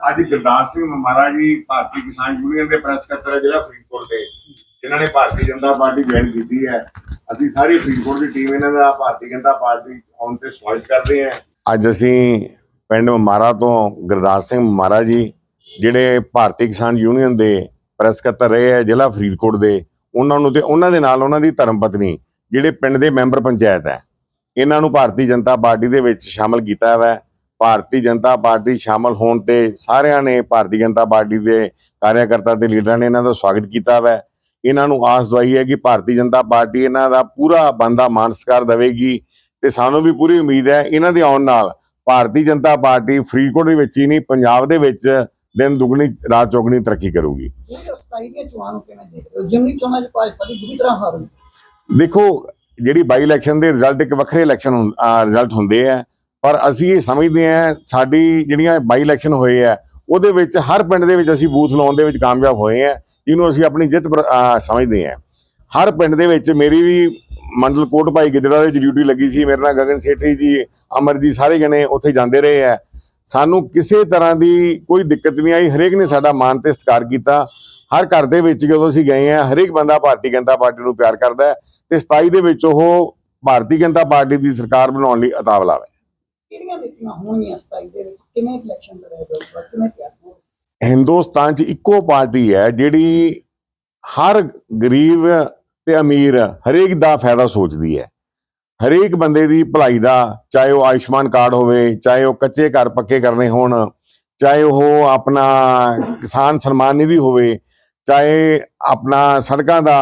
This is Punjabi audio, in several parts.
ਅੱਜ ਗੁਰਦਾਸ ਸਿੰਘ ਮਹਾਰਾਜ ਜੀ ਭਾਰਤੀ ਕਿਸਾਨ ਯੂਨੀਅਨ ਦੇ ਪ੍ਰੈਸ ਸਕੱਤਰ ਹੈ ਜ਼ਿਲ੍ਹਾ ਫਰੀਦਕੋਟ ਦੇ, ਜਿਨ੍ਹਾਂ ਨੇ ਭਾਰਤੀ ਜਨਤਾ ਪਾਰਟੀ ਜੁਆਇਨ ਕੀਤੀ ਹੈ। ਅਸੀਂ ਸਾਰੀ ਫਰੀਦਕੋਟ ਦੀ ਟੀਮ ਇਹਨਾਂ ਦਾ, ਭਾਰਤੀ ਜਨਤਾ ਪਾਰਟੀ ਆਉਣ ਤੇ ਸਵਾਗਤ ਕਰਦੇ ਹਾਂ। ਅੱਜ ਅਸੀਂ ਪਿੰਡ ਮਮਾਰਾ ਤੋਂ ਗੁਰਦਾਸ ਸਿੰਘ ਮਮਾਰਾ ਜੀ, ਜਿਹੜੇ ਭਾਰਤੀ ਕਿਸਾਨ ਯੂਨੀਅਨ ਦੇ ਪ੍ਰੈਸ ਸਕੱਤਰ ਰਹੇ ਹੈ ਜ਼ਿਲ੍ਹਾ ਫਰੀਦਕੋਟ ਦੇ, ਉਹਨਾਂ ਨੂੰ ਤੇ ਉਹਨਾਂ ਦੇ ਨਾਲ ਉਹਨਾਂ ਦੀ ਧਰਮ ਪਤਨੀ, ਜਿਹੜੇ ਪਿੰਡ ਦੇ ਮੈਂਬਰ ਪੰਚਾਇਤ ਹੈ, ਇਹਨਾਂ ਨੂੰ ਭਾਰਤੀ ਜਨਤਾ ਪਾਰਟੀ ਦੇ ਵਿੱਚ ਸ਼ਾਮਲ ਕੀਤਾ ਹੋਇਆ ਹੈ। ਭਾਰਤੀ ਜਨਤਾ ਪਾਰਟੀ ਸ਼ਾਮਲ ਹੋਣ ਤੇ ਸਾਰਿਆਂ ਨੇ ਭਾਰਤੀ ਜਨਤਾ ਪਾਰਟੀ ਦੇ ਕਾਰਿਆਕਰਤਾ ਤੇ ਲੀਡਰਾਂ ਨੇ ਇਹਨਾਂ ਦਾ ਸਵਾਗਤ ਕੀਤਾ ਹੈ ਇਹਨਾਂ ਨੂੰ ਆਸ ਦਵਾਈ ਹੈ ਕਿ ਭਾਰਤੀ ਜਨਤਾ ਪਾਰਟੀ ਇਹਨਾਂ ਦਾ ਪੂਰਾ ਬੰਦਾ ਮਾਨ ਸਤਿਕਾਰ ਦੇਵੇਗੀ ਤੇ ਸਾਨੂੰ ਵੀ ਪੂਰੀ ਉਮੀਦ ਹੈ ਇਹਨਾਂ ਦੇ ਆਉਣ ਨਾਲ ਭਾਰਤੀ ਜਨਤਾ ਪਾਰਟੀ ਫਰੀਦਕੋਟ ਦੇ ਵਿੱਚ ਹੀ ਨਹੀਂ ਪੰਜਾਬ ਦੇ ਵਿੱਚ ਦਿਨ ਦੁਗਣੀ ਰਾਤ ਚੌਗਣੀ ਤਰੱਕੀ ਕਰੂਗੀ। ਦੇਖੋ ਜਿਹੜੀ ਬਾਈ ਇਲੈਕਸ਼ਨ ਦੇ ਰਿਜ਼ਲਟ ਇੱਕ ਵੱਖਰੇ ਇਲੈਕਸ਼ਨ ਰਿਜ਼ਲਟ ਹੁੰਦੇ ਆ। ਪਰ ਅਸੀਂ ਇਹ ਸਮਝਦੇ ਹਾਂ, ਸਾਡੀ ਜਿਹੜੀਆਂ ਬਾਈ ਇਲੈਕਸ਼ਨ ਹੋਏ ਆ, ਉਹਦੇ ਵਿੱਚ ਹਰ ਪਿੰਡ ਦੇ ਵਿੱਚ ਅਸੀਂ ਬੂਥ ਲਾਉਣ ਦੇ ਵਿੱਚ ਕਾਮਯਾਬ ਹੋਏ ਆ ਜਿਹਨੂੰ ਅਸੀਂ ਆਪਣੀ ਜਿੱਤ ਪਰ- ਸਮਝਦੇ ਹਾਂ। ਹਰ ਪਿੰਡ ਦੇ ਵਿੱਚ ਮੇਰੀ ਵੀ ਮੰਡਲ ਕੋਟ ਭਾਈ ਗਿੱਦੜਾ ਦੇ ਡਿਊਟੀ ਲੱਗੀ ਸੀ, ਮੇਰੇ ਨਾਲ ਗਗਨ ਸੇਠੀ ਜੀ, ਅਮਰ ਜੀ ਸਾਰੇ ਜਣੇ ਉੱਥੇ ਜਾਂਦੇ ਰਹੇ ਆ। ਸਾਨੂੰ ਕਿਸੇ ਤਰ੍ਹਾਂ ਦੀ ਕੋਈ ਦਿੱਕਤ ਨਹੀਂ ਆਈ, ਹਰੇਕ ਨੇ ਸਾਡਾ ਮਾਣ ਤੇ ਸਤਿਕਾਰ ਕੀਤਾ। ਹਰ ਘਰ ਦੇ ਵਿੱਚ ਜਦੋਂ ਅਸੀਂ ਗਏ ਆ, ਹਰੇਕ ਬੰਦਾ ਭਾਰਤੀ ਜਨਤਾ ਪਾਰਟੀ ਨੂੰ ਪਿਆਰ ਕਰਦਾ ਹੈ ਤੇ 27 ਦੇ ਵਿੱਚ ਉਹ ਭਾਰਤੀ ਜਨਤਾ ਪਾਰਟੀ ਦੀ ਸਰਕਾਰ ਬਣਾਉਣ ਲਈ ਅਤਾਵਲਾ ਹੈ ਕਿਹੜੀਆਂ ਨੀਤੀਆਂ ਹੋਣਗੀਆਂ ਸਤਾਈ ਦੇ ਵਿੱਚ? ਕਿਵੇਂ ਇਲੈਕਸ਼ਨ ਲੜਿਆ ਜਾਊਗਾ ਕਿਵੇਂ ਤਿਆਰ ਹੋਊਗਾ ਹਿੰਦੁਸਤਾਨ 'ਚ ਇੱਕੋ ਪਾਰਟੀ ਹੈ ਜਿਹੜੀ ਹਰ ਗਰੀਬ ਤੇ ਅਮੀਰ ਹਰੇਕ ਦਾ ਫਾਇਦਾ ਸੋਚਦੀ ਹੈ। ਹਰੇਕ ਬੰਦੇ ਦੀ ਭਲਾਈ ਦਾ, ਚਾਹੇ ਉਹ ਆਯੁਸ਼ਮਾਨ ਕਾਰਡ ਹੋਵੇ, ਚਾਹੇ ਉਹ ਕੱਚੇ ਘਰ ਪੱਕੇ ਕਰਨੇ ਹੋਣ, ਚਾਹੇ ਉਹ ਆਪਣਾ ਕਿਸਾਨ ਸਨਮਾਨ ਨਿਧੀ ਹੋਵੇ, ਚਾਹੇ ਆਪਣਾ ਸੜਕਾਂ ਦਾ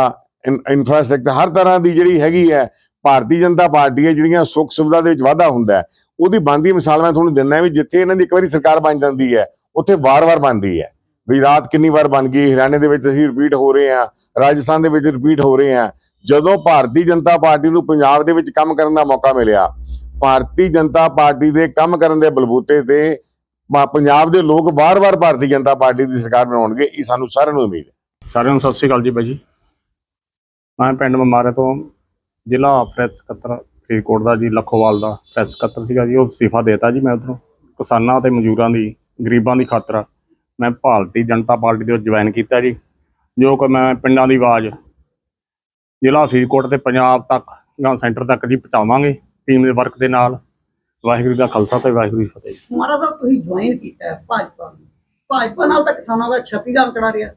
ਇਨਫਰਾਸਟ੍ਰਕਚਰ ਹਰ ਤਰ੍ਹਾਂ ਦੀ ਜਿਹੜੀ ਹੈਗੀ ਹੈ ਭਾਰਤੀ ਜਨਤਾ ਪਾਰਟੀ ਹੈ, ਜਿਹੜੀਆਂ ਸੁੱਖ ਸੁਵਿਧਾ ਦੇ ਵਿੱਚ ਵਾਧਾ ਹੁੰਦਾ ਉਹਦੀ ਬੰਦੀ ਮਿਸਾਲ ਮੈਂ ਤੁਹਾਨੂੰ ਦਿੰਦਾ ਵੀ ਜਿੱਥੇ ਇਹਨਾਂ ਦੀ ਇੱਕ ਵਾਰੀ ਸਰਕਾਰ ਬਣ ਜਾਂਦੀ ਹੈ, ਉੱਥੇ ਵਾਰ-ਵਾਰ ਬਣਦੀ ਹੈ। ਗੁਜਰਾਤ ਕਿੰਨੀ ਵਾਰ ਬਣ ਗਈ, ਹਰਿਆਣੇ ਦੇ ਵਿੱਚ ਅਸੀਂ ਰਿਪੀਟ ਹੋ ਰਹੇ ਹਾਂ, ਰਾਜਸਥਾਨ ਦੇ ਵਿੱਚ ਰਿਪੀਟ ਹੋ ਰਹੇ ਹਾਂ। ਜਦੋਂ ਭਾਰਤੀ ਜਨਤਾ ਪਾਰਟੀ ਨੂੰ ਪੰਜਾਬ ਦੇ ਵਿੱਚ ਕੰਮ ਕਰਨ ਦਾ ਮੌਕਾ ਮਿਲਿਆ, ਭਾਰਤੀ ਜਨਤਾ ਪਾਰਟੀ ਦੇ ਕੰਮ ਕਰਨ ਦੇ ਬਲਬੂਤੇ ਤੇ ਪੰਜਾਬ ਦੇ ਲੋਕ ਵਾਰ-ਵਾਰ ਭਾਰਤੀ ਜਨਤਾ ਪਾਰਟੀ ਦੀ ਸਰਕਾਰ ਬਣਾਉਣਗੇ, ਇਹ ਸਾਨੂੰ ਸਾਰਿਆਂ ਨੂੰ ਉਮੀਦ ਹੈ। ਸਾਰਿਆਂ ਨੂੰ ਸਤਿ ਸ਼੍ਰੀ ਅਕਾਲ ਜੀ ਬਾਈ ਮੈਂ ਪਿੰਡ ਮਮਾਰੇ ਤੋਂ ਜ਼ਿਲ੍ਹਾ ਪ੍ਰੈਸ ਸਕੱਤਰ, ਫਰੀਦਕੋਟ ਦਾ ਜੀ, ਲੱਖੋਵਾਲ ਦਾ ਪ੍ਰੈਸ ਸਕੱਤਰ ਸੀਗਾ ਜੀ, ਉਹ ਅਸਤੀਫਾ ਦੇਤਾ ਜੀ ਮੈਂ ਉਧਰੋਂ। ਕਿਸਾਨਾਂ ਤੇ ਮਜ਼ਦੂਰਾਂ ਦੀ, ਗਰੀਬਾਂ ਦੀ ਖਾਤਰ ਮੈਂ ਭਾਰਤੀ ਜਨਤਾ ਪਾਰਟੀ ਦੇ ਵਿੱਚ ਜੁਆਇਨ ਕੀਤਾ ਜੀ, ਜੋ ਕਿ ਮੈਂ ਪਿੰਡਾਂ ਦੀ ਆਵਾਜ਼ ਜ਼ਿਲ੍ਹਾ ਫਰੀਦਕੋਟ ਤੇ ਪੰਜਾਬ ਤੱਕ ਜਾਂ ਸੈਂਟਰ ਤੱਕ ਜੀ ਪਹੁੰਚਾਵਾਂਗੇ, ਟੀਮ ਦੇ ਵਰਕ ਦੇ ਨਾਲ। ਵਾਹਿਗੁਰੂ ਦਾ ਖਾਲਸਾ ਤੇ ਵਾਹਿਗੁਰੂ ਜੀ ਫਤਿਹ। ਮਹਾਰਾਜ ਸਾਹਿਬ, ਤੁਸੀਂ ਜੁਆਇਨ ਕੀਤਾ ਭਾਜਪਾ ਭਾਜਪਾ ਨਾਲ ਤਾਂ ਕਿਸਾਨਾਂ ਦਾ 36 ਦਾ ਅੰਕੜਾ ਰਿਹਾ।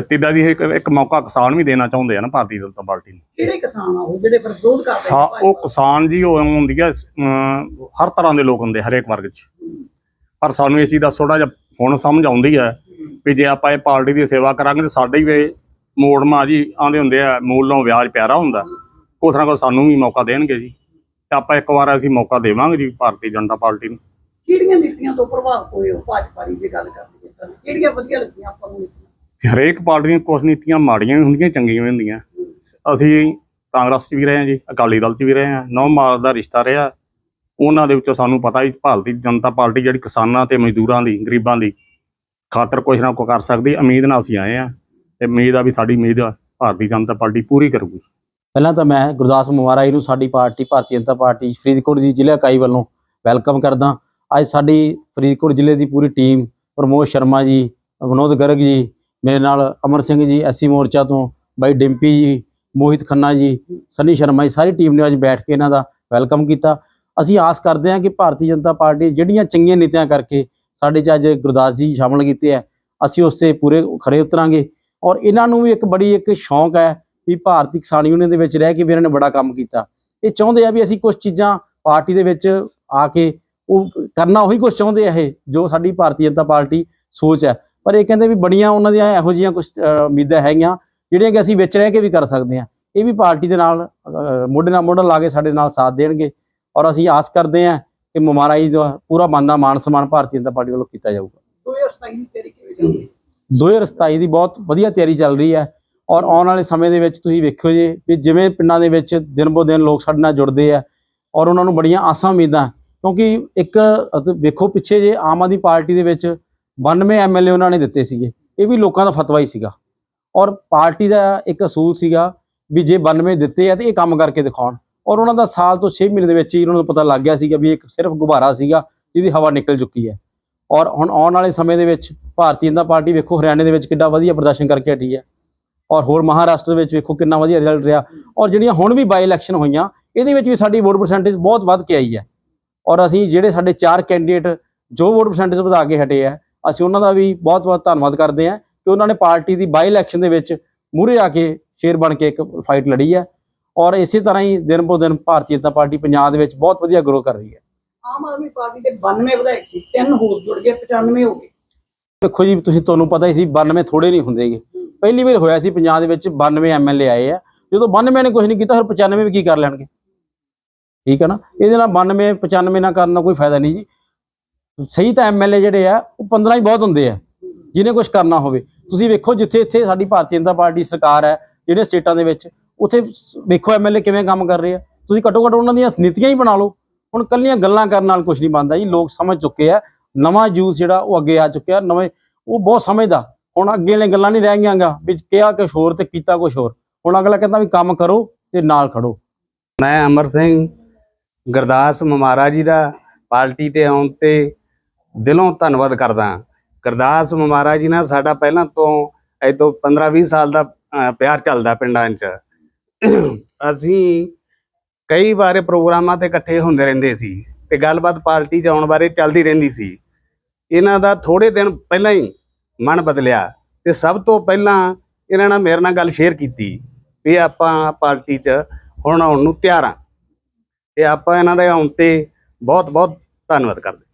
ਛੱਤੀ ਦਾ ਇੱਕ ਇੱਕ ਮੌਕਾ ਕਿਸਾਨ ਵੀ ਦੇਣਾ ਚਾਹੁੰਦੇ ਆ ਨਾ ਭਾਰਤੀ ਜਨਤਾ ਪਾਰਟੀ ਨੂੰ। ਕਿਹੜੇ ਕਿਸਾਨ ਆ ਉਹ ਜਿਹੜੇ ਵਿਰੋਧ ਕਰਦੇ ਨੇ ਉਹ ਕਿਸਾਨ ਜੀ ਉਹ ਹੁੰਦੀ ਹੈ ਹਰ ਤਰ੍ਹਾਂ ਦੇ ਲੋਕ ਹੁੰਦੇ ਹਰੇਕ ਵਰਗ 'ਚ। ਪਰ ਸਾਨੂੰ ਇਸ ਚੀਜ਼ ਦਾ ਥੋੜਾ ਜਿਹਾ ਹੁਣ ਸਮਝ ਆਉਂਦੀ ਹੈ ਵੀ ਜੇ ਆਪਾਂ ਇਹ ਪਾਰਟੀ ਦੀ ਸੇਵਾ ਕਰਾਂਗੇ ਤੇ ਸਾਡੇ ਵੀ ਮੋੜਮਾ ਜੀ ਆਂਦੇ ਹੁੰਦੇ ਆ ਮੂਲੋਂ ਵਿਆਜ ਪਿਆਰਾ ਹੁੰਦਾ। ਉਸ ਤਰ੍ਹਾਂ ਕੋ ਸਾਨੂੰ ਵੀ ਮੌਕਾ ਦੇਣਗੇ ਜੀ। ਤੇ ਆਪਾਂ ਇੱਕ ਵਾਰ ਅਸੀਂ ਮੌਕਾ ਦੇਵਾਂਗੇ ਜੀ ਭਾਰਤੀ ਜਨਤਾ ਪਾਰਟੀ ਨੂੰ। ਕਿਹੜੀਆਂ ਨੀਤੀਆਂ ਤੋਂ ਪ੍ਰਭਾਵਿਤ ਹੋਏ ਹੋ ਭਾਜਪਾ ਦੀ ਜੇ ਗੱਲ ਕਰਦੇ ਹਾਂ ਕਿਹੜੀਆਂ ਵਧੀਆ ਲੱਗੀਆਂ ਆਪਾਂ ਨੂੰ? ਹਰੇਕ ਪਾਰਟੀ ਦੀਆਂ ਕੁਝ ਨੀਤੀਆਂ ਮਾੜੀਆਂ ਵੀ ਹੁੰਦੀਆਂ, ਚੰਗੀਆਂ ਵੀ ਹੁੰਦੀਆਂ। ਅਸੀਂ ਕਾਂਗਰਸ 'ਚ ਵੀ ਰਹੇ ਹਾਂ ਜੀ, ਅਕਾਲੀ ਦਲ 'ਚ ਵੀ ਰਹੇ ਹਾਂ। ਨੌ ਮਾਰ ਦਾ ਰਿਸ਼ਤਾ ਰਿਹਾ। ਉਹਨਾਂ ਦੇ ਵਿੱਚੋਂ ਸਾਨੂੰ ਪਤਾ ਵੀ ਭਾਰਤੀ ਜਨਤਾ ਪਾਰਟੀ ਜਿਹੜੀ ਕਿਸਾਨਾਂ ਤੇ ਮਜ਼ਦੂਰਾਂ ਦੀ, ਗਰੀਬਾਂ ਦੀ ਖਾਤਰ ਕੁਝ ਨਾ ਕੁ ਕਰ ਸਕਦੀ। ਉਮੀਦ ਨਾਲ ਅਸੀਂ ਆਏ ਆ ਤੇ ਉਮੀਦ ਆ ਵੀ ਸਾਡੀ ਉਮੀਦ ਭਾਰਤੀ ਜਨਤਾ ਪਾਰਟੀ ਪੂਰੀ ਕਰੂਗੀ। ਪਹਿਲਾਂ ਤਾਂ ਮੈਂ ਗੁਰਦਾਸ ਮੁਮਾਰਾ ਜੀ ਨੂੰ ਸਾਡੀ ਪਾਰਟੀ, ਭਾਰਤੀ ਜਨਤਾ ਪਾਰਟੀ ਫਰੀਦਕੋਟ ਦੀ ਜ਼ਿਲ੍ਹਾ ਇਕਾਈ ਵੱਲੋਂ ਵੈਲਕਮ ਕਰਦਾ। ਅੱਜ ਸਾਡੀ ਫਰੀਦਕੋਟ ਜ਼ਿਲ੍ਹੇ ਦੀ ਪੂਰੀ ਟੀਮ, ਪ੍ਰਮੋਦ ਸ਼ਰਮਾ ਜੀ, ਵਿਨੋਦ ਗਰਗ ਜੀ ਮੇਰੇ ਨਾਲ ਅਮਰ ਸਿੰਘ ਜੀ ਐਸਸੀ ਮੋਰਚਾ ਤੋਂ, ਬਾਈ ਡਿੰਪੀ ਜੀ, ਮੋਹਿਤ ਖੰਨਾ ਜੀ, ਸਨੀ ਸ਼ਰਮਾ ਜੀ, ਸਾਰੀ ਟੀਮ ਨੇ ਅੱਜ ਬੈਠ ਕੇ ਇਹਨਾਂ ਦਾ ਵੈਲਕਮ ਕੀਤਾ। ਅਸੀਂ ਆਸ ਕਰਦੇ ਹਾਂ ਕਿ ਭਾਰਤੀ ਜਨਤਾ ਪਾਰਟੀ ਜਿਹੜੀਆਂ ਚੰਗੀਆਂ ਨੀਤੀਆਂ ਕਰਕੇ ਸਾਡੇ 'ਚ ਅੱਜ ਗੁਰਦਾਸ ਜੀ ਸ਼ਾਮਲ ਕੀਤੇ ਆ, ਅਸੀਂ ਉਸ ਤੇ ਪੂਰੇ ਖਰੇ ਉਤਰਾਂਗੇ। ਔਰ ਇਹਨਾਂ ਨੂੰ ਵੀ ਇੱਕ ਬੜੀ ਇੱਕ ਸ਼ੌਂਕ ਹੈ ਵੀ ਭਾਰਤੀ ਕਿਸਾਨ ਯੂਨੀਅਨ ਦੇ ਵਿੱਚ ਰਹਿ ਕੇ ਵੀ ਇਹਨਾਂ ਨੇ ਬੜਾ ਕੰਮ ਕੀਤਾ। ਇਹ ਚਾਹੁੰਦੇ ਆ ਵੀ ਅਸੀਂ ਕੁਝ ਚੀਜ਼ਾਂ ਪਾਰਟੀ ਦੇ ਵਿੱਚ ਆ ਕੇ ਉਹ ਕਰਨਾ, ਉਹੀ ਕੁਝ ਚਾਹੁੰਦੇ ਆ ਇਹ, ਜੋ ਸਾਡੀ ਭਾਰਤੀ ਜਨਤਾ ਪਾਰਟੀ ਸੋਚ ਹੈ। ਪਰ ਇਹ ਕਹਿੰਦੇ ਵੀ ਬੜੀਆਂ ਉਹਨਾਂ ਦੀਆਂ ਇਹੋ ਜਿਹੀਆਂ ਕੁਝ ਉਮੀਦਾਂ ਹੈਗੀਆਂ, ਜਿਹੜੀਆਂ ਕਿ ਅਸੀਂ ਵਿੱਚ ਰਹਿ ਕੇ ਵੀ ਕਰ ਸਕਦੇ ਹਾਂ। ਇਹ ਵੀ ਪਾਰਟੀ ਦੇ ਨਾਲ ਮੋਢੇ ਨਾਲ ਮੋਢਾ ਲਾ ਕੇ ਸਾਡੇ ਨਾਲ ਸਾਥ ਦੇਣਗੇ ਔਰ ਅਸੀਂ ਆਸ ਕਰਦੇ ਹਾਂ ਕਿ ਮੁਮਾਰਾ ਜੀ ਦਾ ਪੂਰਾ ਬੰਦਾ ਮਾਨ ਸਨਮਾਨ ਭਾਰਤੀ ਜਨਤਾ ਪਾਰਟੀ ਵੱਲੋਂ ਕੀਤਾ ਜਾਊਗਾ। 2027 ਦੀ ਤਿਆਰੀ ਕਿਵੇਂ ਚੱਲਦੀ 2027 ਦੀ ਬਹੁਤ ਵਧੀਆ ਤਿਆਰੀ ਚੱਲ ਰਹੀ ਹੈ ਔਰ ਆਉਣ ਵਾਲੇ ਸਮੇਂ ਦੇ ਵਿੱਚ ਤੁਸੀਂ ਵੇਖਿਓ ਜੇ ਵੀ ਜਿਵੇਂ ਪਿੰਡਾਂ ਦੇ ਵਿੱਚ ਦਿਨ ਬੋ ਦਿਨ ਲੋਕ ਸਾਡੇ ਨਾਲ ਜੁੜਦੇ ਆ ਔਰ ਉਹਨਾਂ ਨੂੰ ਬੜੀਆਂ ਆਸਾਂ ਉਮੀਦਾਂ, ਕਿਉਂਕਿ ਇੱਕ ਵੇਖੋ ਪਿੱਛੇ ਜੇ ਆਮ ਆਦਮੀ ਪਾਰਟੀ ਦੇ ਵਿੱਚ 92 ਐਮਐਲਏ ਉਹਨਾਂ ਨੇ ਦਿੱਤੇ ਸੀਗੇ। ਇਹ ਵੀ ਲੋਕਾਂ ਦਾ ਫਤਵਾ ਹੀ ਸੀਗਾ। ਔਰ ਪਾਰਟੀ ਦਾ ਇੱਕ ਅਸੂਲ ਸੀਗਾ ਵੀ ਜੇ 92 ਦਿੱਤੇ ਆ ਤੇ ਇਹ ਕੰਮ ਕਰਕੇ ਦਿਖਾਉਣ। ਔਰ ਉਹਨਾਂ ਦਾ ਸਾਲ ਤੋਂ 6 ਮਹੀਨੇ ਦੇ ਵਿੱਚ ਹੀ ਉਹਨਾਂ ਨੂੰ ਪਤਾ ਲੱਗ ਗਿਆ ਸੀਗਾ ਵੀ ਇੱਕ ਸਿਰਫ ਗੁਬਾਰਾ ਸੀਗਾ ਜਿਹਦੀ ਹਵਾ ਨਿਕਲ ਚੁੱਕੀ ਹੈ। ਔਰ ਹੁਣ ਆਉਣ ਵਾਲੇ ਸਮੇਂ ਦੇ ਵਿੱਚ ਭਾਰਤੀ ਜਨਤਾ ਪਾਰਟੀ ਵੇਖੋ ਹਰਿਆਣੇ ਦੇ ਵਿੱਚ ਕਿੱਡਾ ਵਧੀਆ ਪ੍ਰਦਰਸ਼ਨ ਕਰਕੇ ਹਟੀ ਹੈ। ਔਰ ਹੋਰ ਮਹਾਰਾਸ਼ਟਰ ਵਿੱਚ ਵੇਖੋ ਕਿੰਨਾ ਵਧੀਆ ਰਿਜ਼ਲਟ ਰਿਹਾ। ਔਰ ਜਿਹੜੀਆਂ ਹੁਣ ਵੀ ਬਾਈ ਇਲੈਕਸ਼ਨ ਹੋਈਆਂ, ਇਹਦੇ ਵਿੱਚ ਵੀ ਸਾਡੀ ਵੋਟ ਪਰਸੈਂਟੇਜ ਬਹੁਤ ਵੱਧ ਕੇ ਆਈ ਹੈ। ਔਰ ਅਸੀਂ ਜਿਹੜੇ ਸਾਡੇ ਚਾਰ ਕੈਂਡੀਡੇਟ ਜੋ ਵੋਟ ਪਰਸੈਂਟੇਜ ਵਧਾ ਕੇ ਹਟੇ ਆ ਅਸੀਂ ਉਹਨਾਂ ਦਾ ਵੀ ਬਹੁਤ ਬਹੁਤ ਧੰਨਵਾਦ ਕਰਦੇ ਹਾਂ ਕਿ ਉਹਨਾਂ ਨੇ ਪਾਰਟੀ ਦੀ ਬਾਈ ਇਲੈਕਸ਼ਨ ਦੇ ਵਿੱਚ ਮੂਹਰੇ ਆ ਕੇ ਸ਼ੇਰ ਬਣ ਕੇ ਇੱਕ ਫਾਈਟ ਲੜੀ ਹੈ ਔਰ ਇਸੇ ਤਰ੍ਹਾਂ ਹੀ ਦਿਨ ਬੋ ਦਿਨ ਭਾਰਤੀ ਜਨਤਾ ਪਾਰਟੀ ਪੰਜਾਬ ਦੇ ਵਿੱਚ ਬਹੁਤ ਵਧੀਆ ਗਰੋ ਕਰ ਰਹੀ ਹੈ। ਆਮ ਆਦਮੀ ਪਾਰਟੀ ਦੇ 92 ਵਿਧਾਇਕ ਸੀ ਤਿੰਨ ਹੋਰ ਜੁੜ ਗਏ 95 ਹੋ ਗਏ। ਦੇਖੋ ਜੀ ਤੁਸੀਂ ਤੁਹਾਨੂੰ ਪਤਾ ਹੀ ਸੀ 92 ਥੋੜੇ ਨਹੀਂ ਹੁੰਦੇਗੇ ਪਹਿਲੀ ਵਾਰ ਹੋਇਆ ਸੀ ਪੰਜਾਬ ਦੇ ਵਿੱਚ 92 ਐਮਐਲਏ ਆਏ ਆ। ਜਦੋਂ 92 ਨੇ ਕੁਝ ਨਹੀਂ ਕੀਤਾ ਫਿਰ 95 ਵੀ ਕੀ ਕਰ ਲੈਣਗੇ? ਠੀਕ ਹੈ ਨਾ? ਇਹਦੇ ਨਾਲ 92 95 ਨਾਲ ਕਰਨ ਦਾ ਕੋਈ ਫਾਇਦਾ ਨਹੀਂ ਜੀ। ਸਹੀ ਤਾਂ ਐਮਐਲਏ ਜਿਹੜੇ ਆ, ਉਹ 15 ਹੀ ਬਹੁਤ ਹੁੰਦੇ ਆ, ਜਿਹਨੇ ਕੁਝ ਕਰਨਾ ਹੋਵੇ। ਤੁਸੀਂ ਵੇਖੋ ਜਿੱਥੇ ਇੱਥੇ ਸਾਡੀ ਭਾਰਤੀ ਜਨਤਾ ਪਾਰਟੀ ਸਰਕਾਰ ਹੈ, ਜਿਹੜੇ ਸਟੇਟਾਂ ਦੇ ਵਿੱਚ, ਉੱਥੇ ਸ- ਵੇਖੋ ਐਮਐਲਏ ਕਿਵੇਂ ਕੰਮ ਕਰ ਰਹੇ ਆ। ਤੁਸੀਂ ਘੱਟੋ ਘੱਟ ਉਹਨਾਂ ਦੀਆਂ ਨੀਤੀਆਂ ਹੀ ਬਣਾ ਲਓ। ਹੁਣ ਕੱਲੀਆਂ ਗੱਲਾਂ ਕਰਨ ਨਾਲ ਕੁਝ ਨਹੀਂ ਬਣਦਾ ਜੀ, ਲੋਕ ਸਮਝ ਚੁੱਕੇ ਆ। ਨਵਾਂ ਯੂਥ ਜਿਹੜਾ ਉਹ ਅੱਗੇ ਆ ਚੁੱਕਿਆ, ਨਵੇਂ, ਉਹ ਬਹੁਤ ਸਮਝਦਾ। ਹੁਣ ਅੱਗੇ ਵਾਲੀਆਂ ਗੱਲਾਂ ਨਹੀਂ ਰਹਿ ਗਈਆਂਗਾ, ਵੀ ਕਿਹਾ ਕੁਛ ਹੋਰ ਤੇ ਕੀਤਾ ਕੁਛ ਹੋਰ। ਹੁਣ ਅਗਲਾ ਕਹਿੰਦਾ ਵੀ ਕੰਮ ਕਰੋ ਤੇ ਨਾਲ ਖੜੋ। ਮੈਂ ਅਮਰ ਸਿੰਘ, ਗੁਰਦਾਸ ਮਮਾਰਾ ਜੀ ਦਾ ਪਾਰਟੀ ਤੇ ਆਉਣ ਤੇ ਦਿਲੋਂ ਧੰਨਵਾਦ ਕਰਦਾ ਗੁਰਦਾਸ ਮਮਾਰਾ ਜੀ ਨਾਲ ਸਾਡਾ ਪਹਿਲਾਂ ਤੋਂ, ਇਹ ਤੋਂ 15-20 ਸਾਲ ਦਾ ਪਿਆਰ ਚੱਲਦਾ ਪਿੰਡਾਂ 'ਚ। ਅਸੀਂ ਕਈ ਵਾਰੇ ਪ੍ਰੋਗਰਾਮਾਂ ਤੇ ਇਕੱਠੇ ਹੁੰਦੇ ਰਹਿੰਦੇ ਸੀ ਤੇ ਗੱਲਬਾਤ ਪਾਰਟੀ 'ਚ ਆਉਣ ਬਾਰੇ ਚੱਲਦੀ ਰਹਿੰਦੀ ਸੀ। ਇਹਨਾਂ ਦਾ ਥੋੜੇ ਦਿਨ ਪਹਿਲਾਂ ਹੀ ਮਨ ਬਦਲਿਆ ਤੇ ਸਭ ਤੋਂ ਪਹਿਲਾਂ ਇਹਨਾਂ ਨੇ ਮੇਰੇ ਨਾਲ ਗੱਲ ਸ਼ੇਅਰ ਕੀਤੀ ਵੀ ਆਪਾਂ ਪਾਰਟੀ 'ਚ ਹੁਣ ਆਉਣ ਨੂੰ ਤਿਆਰ ਆ ਤੇ ਆਪਾਂ ਇਹਨਾਂ ਦੇ ਆਉਣ ਤੇ ਬਹੁਤ ਬਹੁਤ ਧੰਨਵਾਦ ਕਰਦੇ